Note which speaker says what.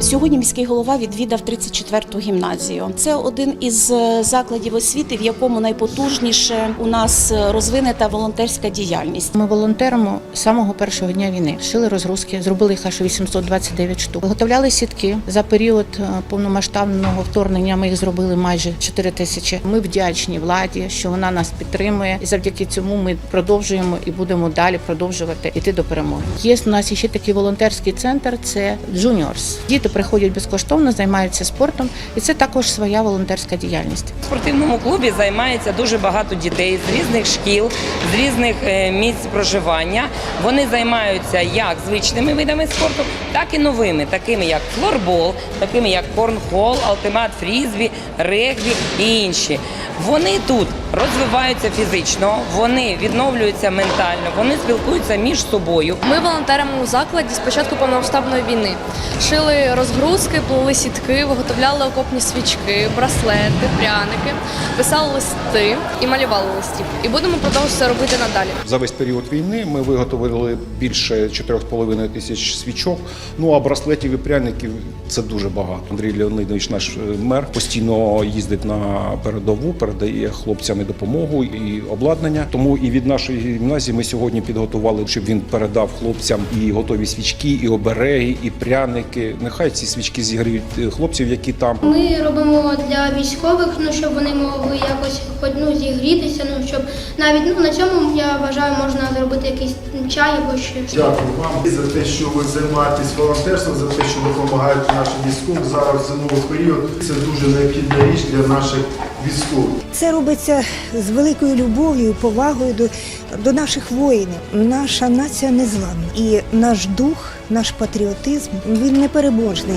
Speaker 1: Сьогодні міський голова відвідав 34-ту гімназію. Це один із е, закладів освіти, в якому найпотужніше у нас е, розвинена волонтерська діяльність.
Speaker 2: Ми волонтеримо з самого першого дня війни. Шили розгрузки, зробили їх аж 829 штук. Виготовляли сітки за період е, повномасштабного вторгнення. Ми їх зробили майже 4 тисячі. Ми вдячні владі, що вона нас підтримує, і завдяки цьому ми продовжуємо і будемо далі продовжувати йти до перемоги. Є у нас ще такий волонтерський центр. Це Juniors. Діти приходять безкоштовно, займаються спортом, і це також своя волонтерська діяльність.
Speaker 3: В спортивному клубі займається дуже багато дітей з різних шкіл, з різних е, місць проживання. Вони займаються як звичними видами спорту, так і новими, такими як флорбол, такими як корнхол, алтимат фрізбі, регбі і інші. Вони тут розвиваються фізично, вони відновлюються ментально, вони спілкуються між собою.
Speaker 4: Ми волонтеримо у закладі з початку повномасштабної війни. Шили розгрузки, плели сітки, виготовляли окопні свічки, браслети, пряники, писали листи і малювали листів. І будемо продовжувати це робити надалі.
Speaker 5: За весь період війни ми виготовили більше 4,5 тисяч свічок. Ну а браслетів і пряників це дуже багато. Андрій Леонидович, наш е, мер, постійно їздить на передову, передає хлопцям і допомогу і обладнання. Тому і від нашої гімназії ми сьогодні підготували, щоб він передав хлопцям і готові свічки, і обереги, і пряники. Нехай ці свічки зігріють е, хлопців, які там.
Speaker 6: Ми робимо для військових, ну щоб вони могли якось хоч ну зігрітися. Ну щоб навіть ну на цьому я вважаю, можна зробити якийсь чай або щось.
Speaker 7: Дякую вам за те, що ви займаєтесь волонтерством, за те, що допомагаєте нашим військовим зараз в зимовий період. Це дуже необхідна річ для наших військових.
Speaker 8: Це робиться з великою любов'ю, і повагою до, до наших воїнів. Наша нація незламна. І наш дух, наш патріотизм він непереможний.